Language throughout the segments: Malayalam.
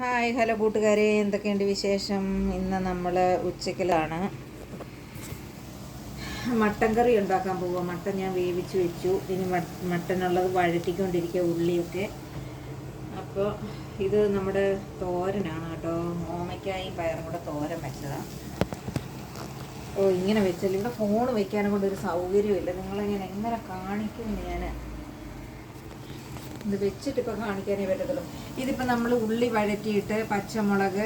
ഹായ് ഹലോ കൂട്ടുകാരെ. എന്തൊക്കെയുണ്ട് വിശേഷം? ഇന്ന് നമ്മൾ ഉച്ചക്കലാണ് മട്ടൻ കറി ഉണ്ടാക്കാൻ പോവുക മട്ടൻ ഞാൻ വേവിച്ച് വെച്ചു. ഇനി മട്ടനുള്ളത് വഴറ്റിക്കൊണ്ടിരിക്കുക ഉള്ളിയൊക്കെ. അപ്പോൾ ഇത് നമ്മുടെ തോരനാണ് കേട്ടോ. ഓമയ്ക്കായും പയറും കൂടെ തോരൻ വെച്ചതാണ് ഓ ഇങ്ങനെ വെച്ചാൽ ഇവിടെ ഫോൺ വെക്കാനും കൊണ്ട് ഒരു സൗകര്യമില്ല. നിങ്ങളിങ്ങനെ എങ്ങനെ കാണിക്കും ഞാൻ ഇത് വെച്ചിട്ട് ഇപ്പോൾ കാണിക്കാനേ പറ്റത്തുള്ളൂ. ഇതിപ്പോൾ നമ്മൾ ഉള്ളി വഴറ്റിയിട്ട് പച്ചമുളക്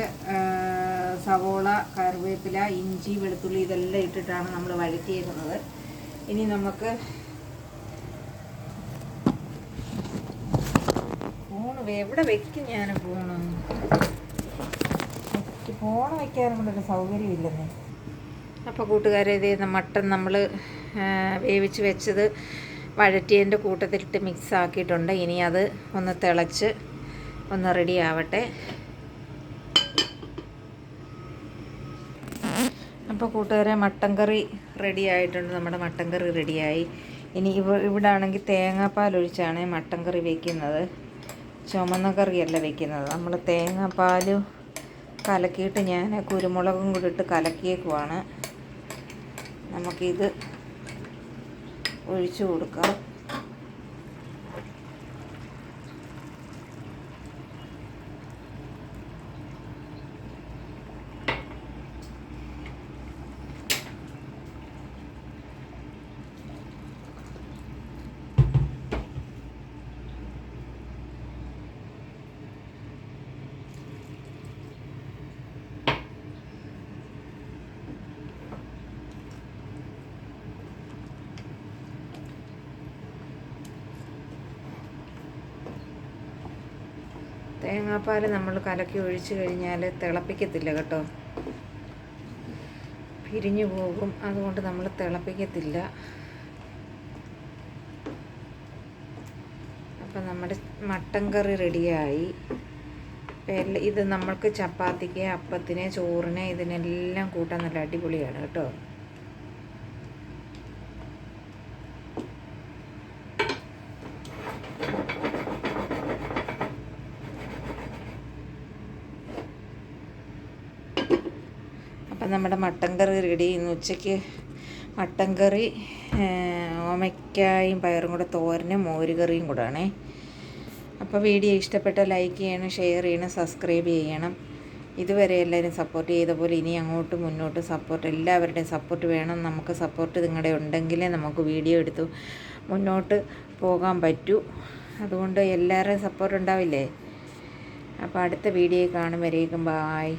സവോള കറിവേപ്പില ഇഞ്ചി വെളുത്തുള്ളി ഇതെല്ലാം ഇട്ടിട്ടാണ് നമ്മൾ വഴറ്റിയിരുന്നത് ഇനി നമുക്ക് ഫോണ് എവിടെ വെക്കും ഞാൻ ഫോണ് ഫോണ് വെക്കാനും കൊണ്ടൊരു സൗകര്യമില്ലെന്നേ അപ്പോൾ കൂട്ടുകാരെ ഇത് നമ്മൾ വേവിച്ച് വെച്ചത് വഴറ്റിയതിന്റെ കൂട്ടത്തിലിട്ട് മിക്സ് ആക്കിയിട്ടുണ്ട് ഇനി അത് ഒന്ന് തിളച്ച് ഒന്ന് റെഡി ആവട്ടെ. അപ്പോൾ കൂട്ടുകാരെ മട്ടൻ കറി റെഡി ആയിട്ടുണ്ട്. നമ്മുടെ മട്ടൻ കറി റെഡിയായി ഇനി ഇവ ഇവിടെ ആണെങ്കിൽ തേങ്ങാപ്പാൽ ഒഴിച്ചാണ് മട്ടൻ കറി വയ്ക്കുന്നത് ചുമന്ന കറിയല്ല വയ്ക്കുന്നത് നമ്മൾ തേങ്ങാപ്പാൽ കലക്കിയിട്ട് ഞാൻ കുരുമുളകും കൂടി ഇട്ട് കലക്കിയേക്കുവാണ്. നമുക്കിത് ഒഴിച്ചു കൊടുക്കാം തേങ്ങാപ്പാൽ നമ്മൾ കലക്കി ഒഴിച്ച് കഴിഞ്ഞാൽ തിളപ്പിക്കത്തില്ല കേട്ടോ. പിരിഞ്ഞു പോകും. അതുകൊണ്ട് നമ്മൾ തിളപ്പിക്കത്തില്ല. അപ്പം നമ്മുടെ മട്ടൻ കറി റെഡിയായി. ഇത് നമ്മൾക്ക് ചപ്പാത്തിക്ക് അപ്പത്തിന് ചോറിന് ഇതിനെല്ലാം കൂട്ടാൻ നല്ല അടിപൊളിയാണ് കേട്ടോ. നമ്മുടെ മട്ടൻ കറി റെഡി ചെയ്യുന്നു. ഉച്ചയ്ക്ക് മട്ടൻ കറി ഓമയ്ക്കായും പയറും കൂടെ തോരനും മോര് കറിയും കൂടെ ആണേ അപ്പോൾ വീഡിയോ ഇഷ്ടപ്പെട്ട ലൈക്ക് ചെയ്യണം ഷെയർ ചെയ്യണം സബ്സ്ക്രൈബ് ചെയ്യണം. ഇതുവരെ എല്ലാവരും സപ്പോർട്ട് ചെയ്ത പോലെ ഇനി അങ്ങോട്ട് മുന്നോട്ട് സപ്പോർട്ട് എല്ലാവരുടെയും സപ്പോർട്ട് വേണം. നമുക്ക് സപ്പോർട്ട് നിങ്ങളുടെ ഉണ്ടെങ്കിലേ നമുക്ക് വീഡിയോ എടുത്തു മുന്നോട്ട് പോകാൻ പറ്റൂ. അതുകൊണ്ട് എല്ലാവരുടെയും സപ്പോർട്ട് ഉണ്ടാവില്ലേ? അപ്പോൾ അടുത്ത വീഡിയോ കാണും. വരേക്കും. ബായ്.